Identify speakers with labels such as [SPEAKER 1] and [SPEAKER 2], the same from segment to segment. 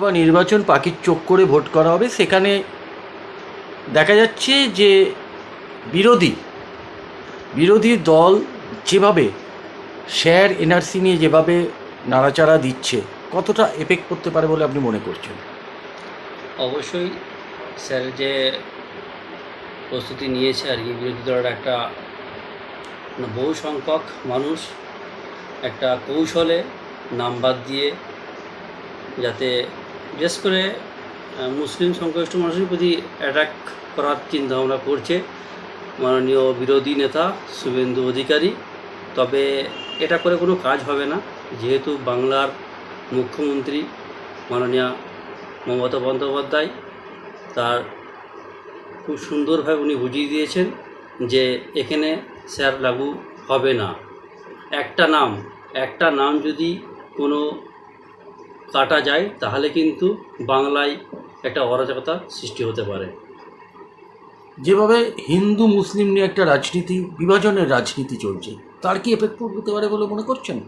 [SPEAKER 1] বিধানসভা নির্বাচন পাখির চোখ করে ভোট করা হবে, সেখানে দেখা যাচ্ছে যে বিরোধী বিরোধী দল যেভাবে শেয়ার এনআরসি নিয়ে যেভাবে নাড়াচাড়া দিচ্ছে, কতটা এফেক্ট করতে পারে বলে আপনি মনে করছেন?
[SPEAKER 2] অবশ্যই স্যার যে প্রস্তুতি নিয়েছে আর কি, বিরোধী দলের একটা মানে বহু সংখ্যক মানুষ একটা কৌশলে নাম্বার দিয়ে যাতে বিশেষ করে মুসলিম সংখ্যাগরিষ্ঠ মানুষের প্রতি অ্যাটাক করার চিন্তা ভাবনা করছে মাননীয় বিরোধী নেতা শুভেন্দু অধিকারী। তবে এটা করে কোনো কাজ হবে না। যেহেতু বাংলার মুখ্যমন্ত্রী মাননীয় মমতা বন্দ্যোপাধ্যায়, তার খুব সুন্দরভাবে উনি বুঝিয়ে দিয়েছেন যে এখানে স্যার লাগু হবে না। একটা নাম একটা নাম যদি কোনো কাটা যায় তাহলে কিন্তু বাংলায় একটা অরাজকতা সৃষ্টি হতে পারে।
[SPEAKER 1] যেভাবে হিন্দু মুসলিম নিয়ে একটা রাজনীতি বিভাজনের রাজনীতি চলছে তার কি এফেক্ট করতে পারে বলে মনে করছেন?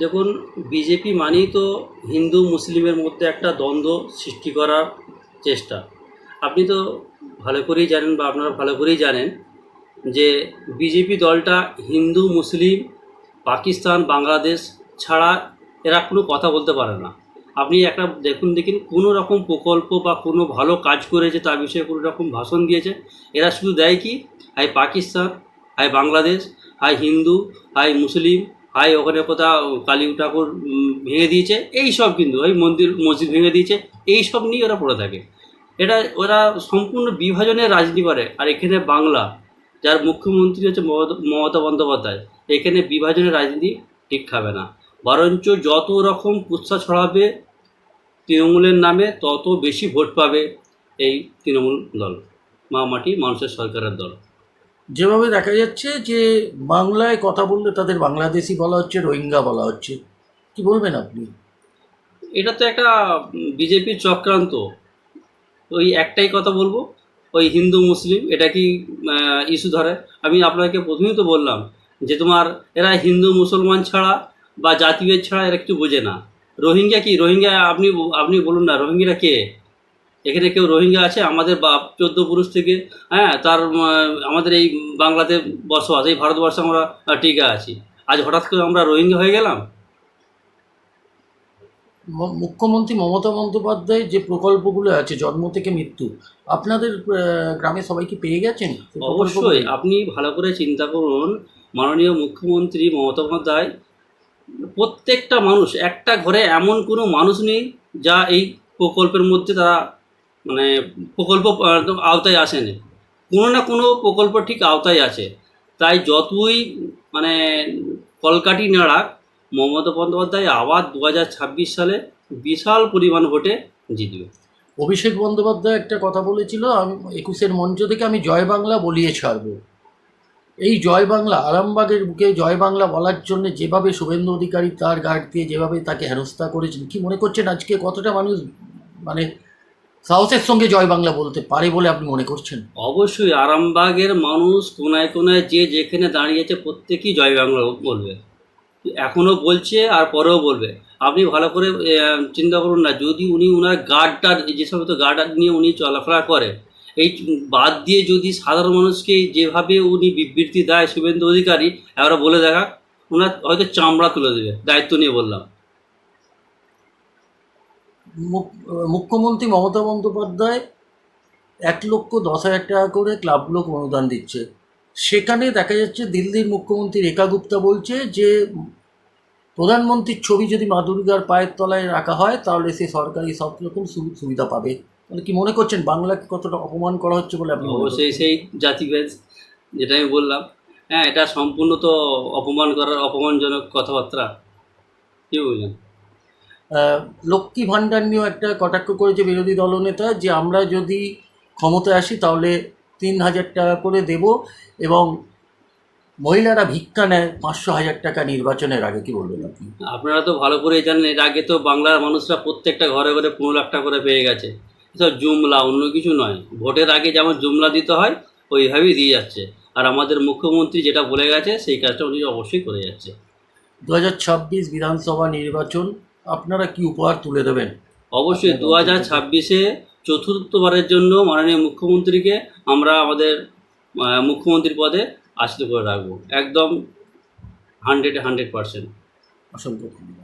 [SPEAKER 2] দেখুন বিজেপি মানেই তো হিন্দু মুসলিমের মধ্যে একটা দ্বন্দ্ব সৃষ্টি করার চেষ্টা। আপনি তো ভালো করেই জানেন বা আপনারা ভালো করেই জানেন যে বিজেপি দলটা হিন্দু মুসলিম পাকিস্তান বাংলাদেশ ছাড়া এরা কোনো কথা বলতে পারে না। আপনি একটা দেখুন দেখুন, কোনো রকম প্রকল্প বা কোনো ভালো কাজ করেছে তার বিষয়ে কোনো রকম ভাষণ দিয়েছে। এরা শুধু দেয় কি? I Pakistan I Bangladesh I Hindu I Muslim I ওখানে কোথাও কালী ঠাকুর ভেঙে দিয়েছে। এই সব কিন্তু, ওই মন্দির, মসজিদ ভেঙে দিয়েছে। এই সব নিয়ে ওরা পড়ে থাকে। এটা ওরা সম্পূর্ণ বিভাজনের রাজনীতি করে। আর এখানে বাংলা, যার মুখ্যমন্ত্রী হচ্ছে মমতা বন্দ্যোপাধ্যায়, এখানে বিভাজনের রাজনীতি ঠিক খাবে না। বরঞ্চ যত রকম কুৎসা ছড়াবে তৃণমূলের নামে তত বেশি ভোট পাবে এই তৃণমূল দল মা মাটি মানুষের সরকারের দল।
[SPEAKER 1] যেভাবে দেখা যাচ্ছে যে বাংলায় কথা বললে তাদের বাংলাদেশি বলা হচ্ছে রোহিঙ্গা বলা হচ্ছে কি বলবেন আপনি?
[SPEAKER 2] এটা তো একটা বিজেপির চক্রান্ত। ওই একটাই কথা বলব ওই হিন্দু মুসলিম এটা কি ইস্যু ধরে? আমি আপনাকে প্রথমেই তো বললাম যে তোমার এরা হিন্দু মুসলমান ছাড়া বা জাতিভেদ ছাড়া এরা কিছু বোঝে না। রোহিঙ্গা কি? রোহিঙ্গা আপনি আপনি বলুন না রোহিঙ্গিরা কে? এখানে কেউ রোহিঙ্গা আছে? আমাদের বাপ চোদ্দ পুরুষ থেকে হ্যাঁ তার আমাদের এই বাংলাতে বসবাস এই ভারতবর্ষে আমরা টিকে আছি। আজ হঠাৎ করে আমরা রোহিঙ্গা হয়ে গেলাম?
[SPEAKER 1] মুখ্যমন্ত্রী মমতা বন্দ্যোপাধ্যায় যে প্রকল্পগুলো আছে জন্ম থেকে মৃত্যু আপনাদের গ্রামে সবাই কি পেয়ে গেছেন?
[SPEAKER 2] অবশ্যই আপনি ভালো করে চিন্তা করুন। মাননীয় মুখ্যমন্ত্রী মমতা বন্দ্যোপাধ্যায় প্রত্যেকটা মানুষ, একটা ঘরে এমন কোনো মানুষ নেই যা এই প্রকল্পের মধ্যে তারা মানে প্রকল্প আওতায় আসেনি। কোনো না কোনো প্রকল্প ঠিক আওতায় আছে। তাই যতই মানে কলকাটি নাড়াক মমতা বন্দ্যোপাধ্যায় আবার দু হাজার ছাব্বিশ সালে বিশাল পরিমাণ ভোটে জিতবে
[SPEAKER 1] অভিষেক বন্দ্যোপাধ্যায় একটা কথা বলেছিল, আমি একুশের মঞ্চ থেকে আমি জয় বাংলা বলিয়ে ছাড়বো। এই জয় বাংলা, আরামবাগের বুকে জয় বাংলা বলার জন্য যেভাবে শুভেন্দু অধিকারী তার গার্ড দিয়ে যেভাবে তাকে হেনস্থা করেছেন, কি মনে করছেন আজকে কতটা মানুষ মানে সাহসের সঙ্গে জয় বাংলা বলতে পারে বলে আপনি মনে করছেন?
[SPEAKER 2] অবশ্যই আরামবাগের মানুষ কোনায় কোনায় যে যেখানে দাঁড়িয়েছে প্রত্যেকেই জয় বাংলা বলবে। এখনও বলছে আর পরেও বলবে। আপনি ভালো করে চিন্তা করুন না, যদি উনি ওনার গার্ডটা, যে সমস্ত গার্ড নিয়ে উনি চলাফেরা করে এই বাদ দিয়ে যদি সাধারণ মানুষকে যেভাবে উনি বিবৃতি দেয় শুভেন্দু অধিকারী, এবার বলে দেখা ওনার হয়তো চামড়া তুলে দেবে, দায়িত্ব নিয়ে বললাম।
[SPEAKER 1] মুখ- মুখ্যমন্ত্রী মমতা বন্দ্যোপাধ্যায় এক লক্ষ দশ হাজার টাকা করে ক্লাবগুলোকে অনুদান দিচ্ছে। সেখানে দেখা যাচ্ছে দিল্লির মুখ্যমন্ত্রী রেখা গুপ্তা বলছে যে, প্রধানমন্ত্রীর ছবি যদি মা দুর্গার পায়ের তলায় রাখা হয়, তাহলে সে সরকারি সব রকম সুবিধা পাবে। তাহলে কি মনে করছেন বাংলাকে কতটা অপমান করা হচ্ছে বলে আপনি মনে
[SPEAKER 2] অবশ্যই? সেই জাতিভেদ যেটা আমি বললাম। হ্যাঁ এটা সম্পূর্ণ তো অপমান করার অপমানজনক কথাবার্তা। কি বুঝলেন
[SPEAKER 1] লক্ষ্মী ভাণ্ডার নিয়েও একটা কটাক্ষ করেছে বিরোধী দলনেতা যে আমরা যদি ক্ষমতায় আসি তাহলে তিন হাজার টাকা করে দেব এবং মহিলারা ভিক্ষা নেয় পাঁচশো হাজার টাকা নির্বাচনের আগে কি বলবেন আপনি?
[SPEAKER 2] আপনারা তো ভালো করেই জানেন এর আগে তো বাংলার মানুষরা প্রত্যেকটা ঘরে ঘরে পনেরো লাখ টাকা করে পেয়ে গেছে। জুমলা অন্য কিছু নয়। ভোটের আগে যেমন জুমলা দিতে হয় ওইভাবেই দিয়ে যাচ্ছে। আর আমাদের মুখ্যমন্ত্রী যেটা বলে গেছে সেই কাজটা উনি অবশ্যই করে যাচ্ছে।
[SPEAKER 1] দু হাজার ছাব্বিশ বিধানসভা নির্বাচন আপনারা কি উপহার তুলে দেবেন?
[SPEAKER 2] অবশ্যই দু হাজার ছাব্বিশে চতুর্থবারের জন্য মাননীয় মুখ্যমন্ত্রীকে আমরা আমাদের মুখ্যমন্ত্রীর পদে আসিত করে রাখব। একদম হান্ড্রেড হান্ড্রেড পার্সেন্ট
[SPEAKER 1] অসংখ্য ধন্যবাদ।